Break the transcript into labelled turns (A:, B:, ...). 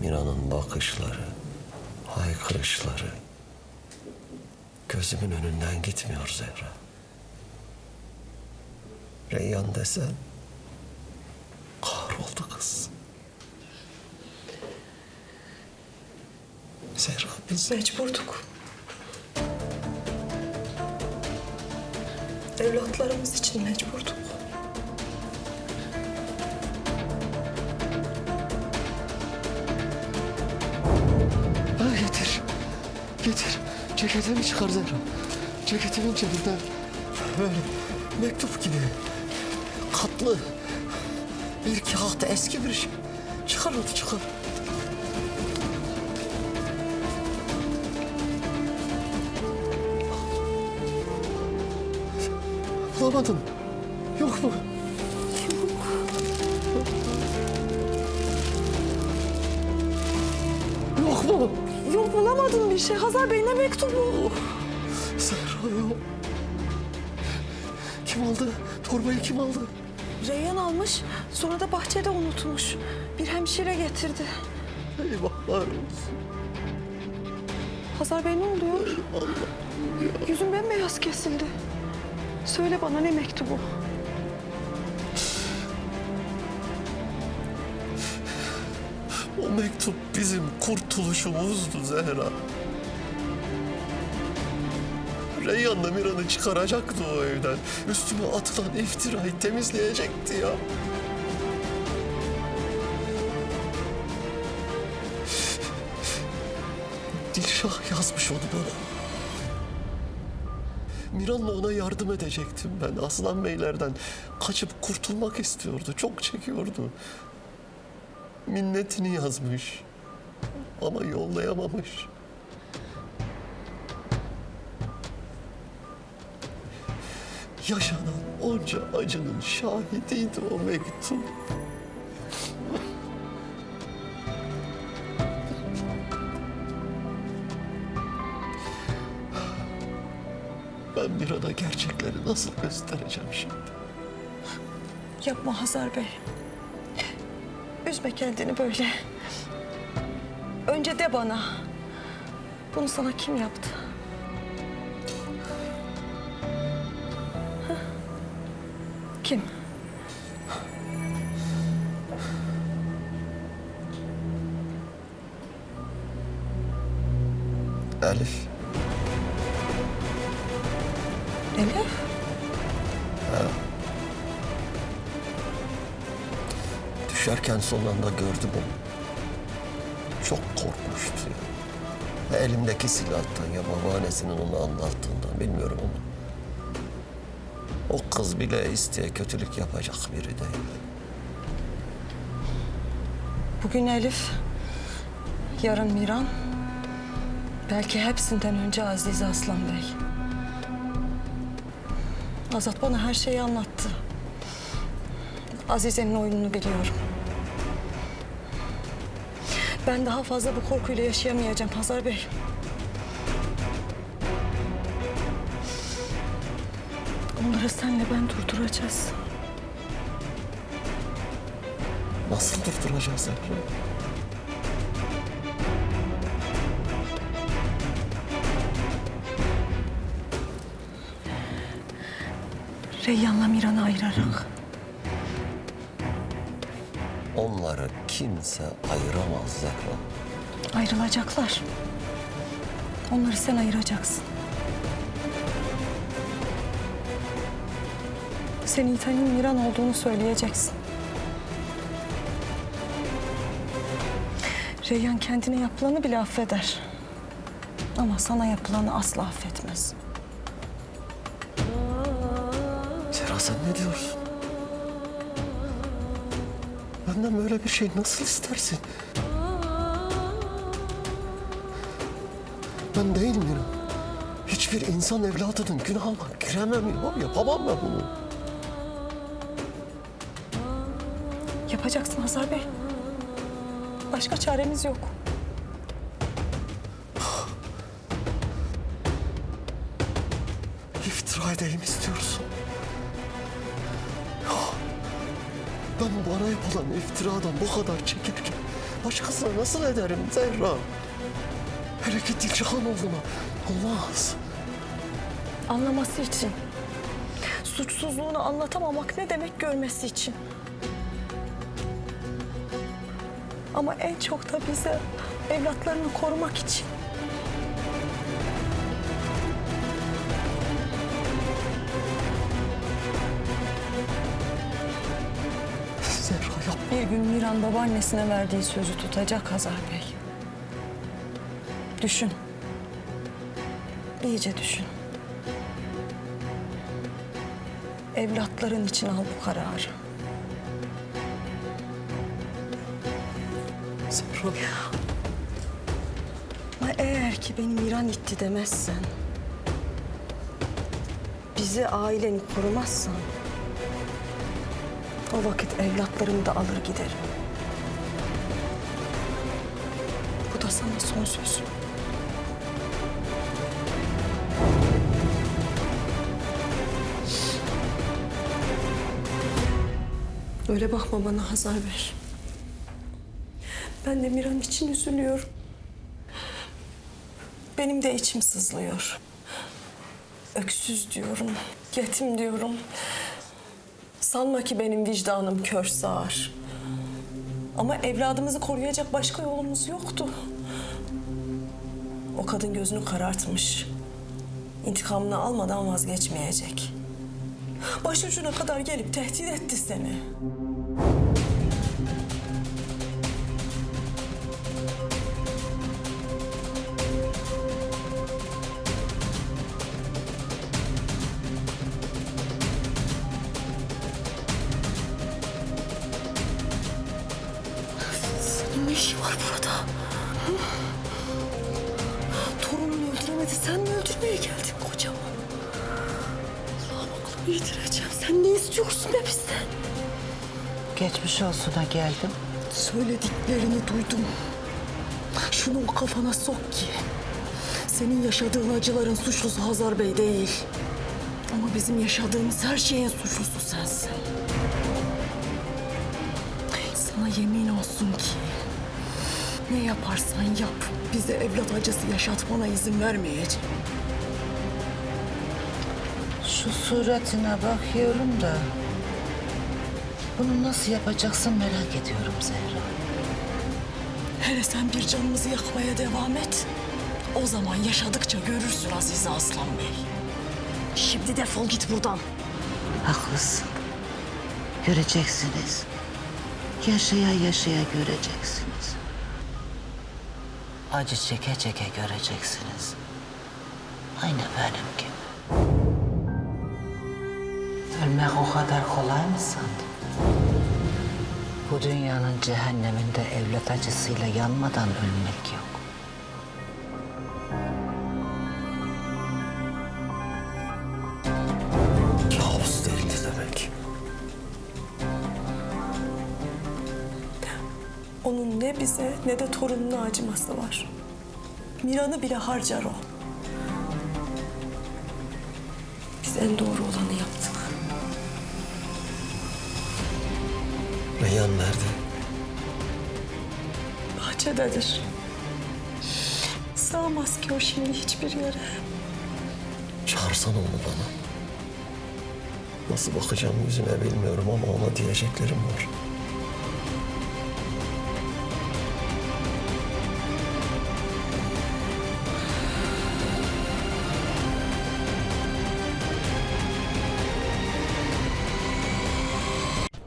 A: Mira'nın bakışları, haykırışları gözümün önünden gitmiyor Zehra. Reyyan desen kahroldu kız. Zehra biz
B: Mecburduk. Evlatlarımız için mecburduk.
A: Getir. Ceketimi çıkar Zehra. Ceketimin cebinden. Böyle mektup gibi. Katlı. Bir kağıt eski bir şey. Çıkar onu çıkar. Bulamadın. Yok mu? Yok mu?
B: Yok bulamadım bir şey. Hazar Bey ne mektubu?
A: Zehra yok. Kim aldı? Torbayı kim aldı?
B: Reyhan almış, sonra da bahçede unutmuş. Bir hemşire getirdi.
A: Eyvahlar olsun.
B: Hazar Bey ne oluyor? Yüzüm bembeyaz kesildi. Söyle bana ne mektubu?
A: O mektup bizim kurtuluşumuzdu Zehra. Reyhan'la Miran'ı çıkaracaktı o evden. Üstüme atılan iftirayı temizleyecekti ya. Dilşah yazmış onu bana. Miran'la ona yardım edecektim ben. Aslan Beylerden kaçıp kurtulmak istiyordu. Çok çekiyordu. Minnetini yazmış. Ama yollayamamış. Yaşanan onca acının şahidiydi o mektup. Ben Miran'a gerçekleri nasıl göstereceğim şimdi?
B: Yapma Hazar Bey. Üzme kendini böyle. Önce de bana. Bunu sana kim yaptı? Kim?
A: Elif? Düşerken son anda gördüm onu. Çok korkmuştu. Ya elimdeki silahtan ya babaannesinin onu anlattığından bilmiyorum ama. O kız bile isteye kötülük yapacak biri değil.
B: Bugün Elif, yarın Miran, belki hepsinden önce Aziz Aslan Bey. Azat bana her şeyi anlattı. Azize'nin oyununu biliyorum. Ben daha fazla bu korkuyla yaşayamayacağım Hazar Bey. Onları senle ben durduracağız.
A: Nasıl durduracağız Zehra?
B: Reyyan'la Miran'ı ayırarak.
A: Onları kimse ayıramaz Zehra.
B: Ayrılacaklar. Onları sen ayıracaksın. Senin İtalyan Miran olduğunu söyleyeceksin. Reyhan kendine yapılanı bile affeder. Ama sana yapılanı asla affetmez.
A: Zehra sen ne diyorsun? Benden böyle bir şey nasıl istersin? Ben değil miyim? Hiçbir insan evladının günahına giremem ya. Yapamam ben bunu.
B: Yapacaksın Hazar Bey. Başka çaremiz yok.
A: İftira edeyim istiyorsun. Bana yapılan iftiradan bu kadar çekileceğim. Başkasına nasıl ederim Zehra? Hele ki Dilşahan oğluna. Olmaz.
B: Anlaması için. Suçsuzluğunu anlatamamak ne demek görmesi için. Ama en çok da bize evlatlarını korumak için. Bir gün Miran babaannesine verdiği sözü tutacak Hazar Bey. Düşün. İyice düşün. Evlatların için al bu kararı.
A: Zehra.
B: Ama eğer ki beni Miran itti demezsen... ...bizi aileni korumazsan... ...o vakit evlatlarımı da alır giderim. Bu da sana son sözüm. Öyle bakma bana Hazar Bey. Ben de Miran için üzülüyorum. Benim de içim sızlıyor. Öksüz diyorum, yetim diyorum. Sanma ki benim vicdanım kör sağır. Ama evladımızı koruyacak başka yolumuz yoktu. O kadın gözünü karartmış. İntikamını almadan vazgeçmeyecek. Başucuna kadar gelip tehdit etti seni. Var burada? Torununu öldüremedi. Sen mi öldürmeye geldin kocamı? Allah'ım aklımı yitireceğim. Sen ne istiyorsun be bizden?
C: Geçmiş olsuna geldim.
B: Söylediklerini duydum. Şunu o kafana sok ki. Senin yaşadığın acıların suçlusu Hazar Bey değil. Ama bizim yaşadığımız her şeyin suçlusu sensin. Sana yemin olsun ki ne yaparsan yap bize evlat acısı yaşatmana izin vermeyeceğim.
C: Şu suratına bakıyorum da... Bunu nasıl yapacaksın merak ediyorum Zehra.
B: Hele sen bir canımızı yakmaya devam et. O zaman yaşadıkça görürsün Azize Aslan Bey. Şimdi defol git buradan.
C: Haklısın. Göreceksiniz. Yaşaya yaşaya göreceksiniz. Acı çeke çeke göreceksiniz. Aynı benim gibi. Ölmek o kadar kolay mı sandın? Bu dünyanın cehenneminde evlat acısıyla yanmadan ölmek yok.
B: Onun ne bize ne de torununa acıması var. Miran'ı bile harcar o. Biz en doğru olanı yaptık.
A: Reyhan nerede?
B: Bahçededir. Sığamaz ki o şimdi hiçbir yere.
A: Çağırsana onu bana. Nasıl bakacağım yüzüne bilmiyorum ama ona diyeceklerim var.